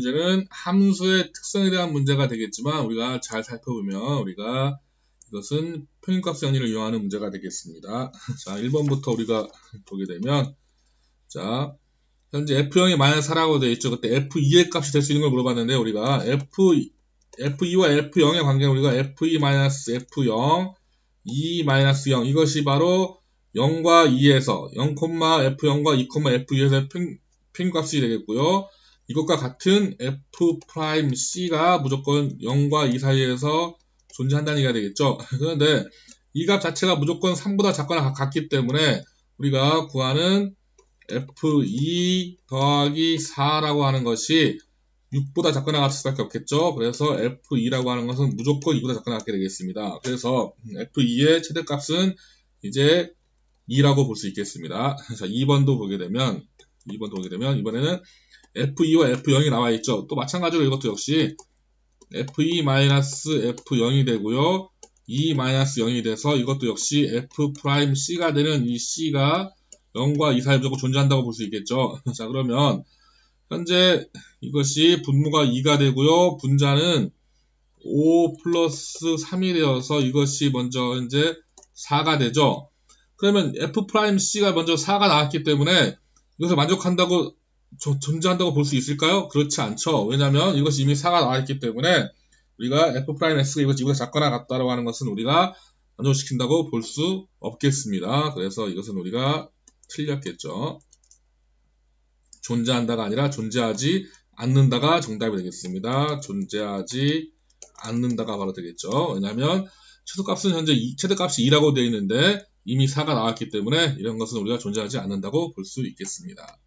현재는 함수의 특성에 대한 문제가 되겠지만 우리가 잘 살펴보면 우리가 이것은 평균값 정리를 이용하는 문제가 되겠습니다. 자, 1번부터 우리가 보게 되면 자, 현재 F0이 마이너스 4라고 되어 있죠. 그때 F2의 값이 될 수 있는 걸 물어봤는데 우리가 F, F2와 F0의 관계는 우리가 F2 마이너스 F0, 2 마이너스 0 이것이 바로 0과 2에서 0, F0과 2, F2에서 평균값이 되겠고요. 이것과 같은 F'C가 무조건 0과 2 사이에서 존재한다는 얘기가 되겠죠. 그런데 이 값 자체가 무조건 3보다 작거나 같기 때문에 우리가 구하는 F2 더하기 4라고 하는 것이 6보다 작거나 같을 수밖에 없겠죠. 그래서 F2라고 하는 것은 무조건 2보다 작거나 같게 되겠습니다. 그래서 F2의 최대값은 이제 2라고 볼 수 있겠습니다. 자, 2번도 보게 되면 2번도 보게 되면 이번에는 F2와 F0이 나와 있죠. 또 마찬가지로 이것도 역시 F2-F0이 되고요. 2-0이 돼서 이것도 역시 F'C가 되는 이 C가 0과 2 사이에 무조건 존재한다고 볼 수 있겠죠. 자 그러면 현재 이것이 분모가 2가 되고요. 분자는 5 플러스 3이 되어서 이것이 먼저 현재 4가 되죠. 그러면 F'C가 먼저 4가 나왔기 때문에 이것을 만족한다고 존재한다고 볼 수 있을까요? 그렇지 않죠. 왜냐하면 이것이 이미 4가 나와 있기 때문에 우리가 F'S가 이것이 이보다 작거나 같다라고 하는 것은 우리가 만족시킨다고 볼 수 없겠습니다. 그래서 이것은 우리가 틀렸겠죠. 존재한다가 아니라 존재하지 않는다가 정답이 되겠습니다. 존재하지 않는다가 바로 되겠죠. 왜냐하면 최소값은 현재 최대값이 2라고 되어 있는데 이미 4가 나왔기 때문에 이런 것은 우리가 존재하지 않는다고 볼 수 있겠습니다.